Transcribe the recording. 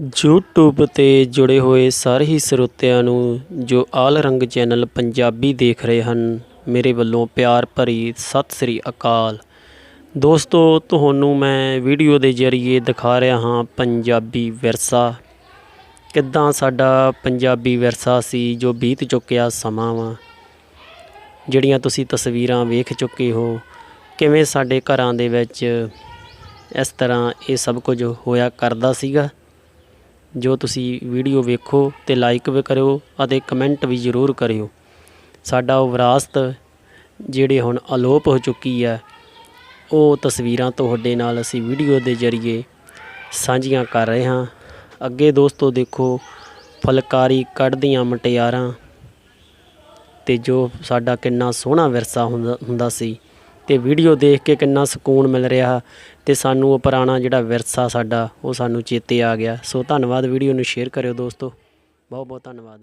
YouTube ਤੇ ਜੁੜੇ ਹੋਏ ਸਾਰੇ ਹੀ ਸਰੋਤਿਆਂ ਨੂੰ ਜੋ ਆਲ ਰੰਗ ਚੈਨਲ ਪੰਜਾਬੀ ਦੇਖ ਰਹੇ ਹਨ, ਮੇਰੇ ਵੱਲੋਂ ਪਿਆਰ ਭਰੀ ਸਤਿ ਸ੍ਰੀ ਅਕਾਲ। ਦੋਸਤੋ, ਤੁਹਾਨੂੰ ਮੈਂ ਵੀਡੀਓ ਦੇ ਜ਼ਰੀਏ ਦਿਖਾ ਰਿਹਾ ਹਾਂ ਪੰਜਾਬੀ ਵਿਰਸਾ। ਕਿੱਦਾਂ ਸਾਡਾ ਪੰਜਾਬੀ ਵਿਰਸਾ ਸੀ ਜੋ ਬੀਤ ਚੁੱਕਿਆ ਸਮਾਂ ਵਾ? ਜਿਹੜੀਆਂ ਤੁਸੀਂ ਤਸਵੀਰਾਂ ਵੇਖ ਚੁੱਕੇ ਹੋ, ਕਿਵੇਂ ਸਾਡੇ ਘਰਾਂ ਦੇ ਵਿੱਚ ਇਸ ਤਰ੍ਹਾਂ ਇਹ ਸਭ ਕੁਝ ਹੋਇਆ ਕਰਦਾ ਸੀਗਾ? ਜੋ ਤੁਸੀਂ ਵੀਡੀਓ ਵੇਖੋ ਤੇ ਲਾਈਕ ਵੀ ਕਰਿਓ ਅਤੇ ਕਮੈਂਟ ਵੀ ਜ਼ਰੂਰ ਕਰਿਓ। ਸਾਡਾ ਉਹ ਵਿਰਾਸਤ ਜਿਹੜੇ ਹੁਣ ਅਲੋਪ ਹੋ ਚੁੱਕੀ ਹੈ, ਉਹ ਤਸਵੀਰਾਂ ਤੁਹਾਡੇ ਨਾਲ ਅਸੀਂ ਵੀਡੀਓ ਦੇ ਜ਼ਰੀਏ ਸਾਂਝੀਆਂ ਕਰ ਰਹੇ ਹਾਂ। ਅੱਗੇ ਦੋਸਤੋ ਦੇਖੋ, ਫੁਲਕਾਰੀ ਕੱਢਦੀਆਂ ਮਟਿਆਰਾਂ ਤੇ ਜੋ ਸਾਡਾ ਕਿੰਨਾ ਸੋਹਣਾ ਵਿਰਸਾ ਹੁੰਦਾ ਹੁੰਦਾ ਸੀ। ਤੇ ਵੀਡੀਓ ਦੇਖ ਕੇ ਕਿੰਨਾ ਸਕੂਨ ਮਿਲ ਰਿਹਾ ਤੇ ਸਾਨੂੰ ਉਹ ਪੁਰਾਣਾ ਜਿਹੜਾ ਵਿਰਸਾ ਸਾਡਾ, ਉਹ ਸਾਨੂੰ ਚੇਤੇ ਆ ਗਿਆ। ਸੋ ਧੰਨਵਾਦ ਵੀਡੀਓ ਨੂੰ ਸ਼ੇਅਰ ਕਰਿਓ ਦੋਸਤੋ। ਬਹੁਤ ਬਹੁਤ ਧੰਨਵਾਦ।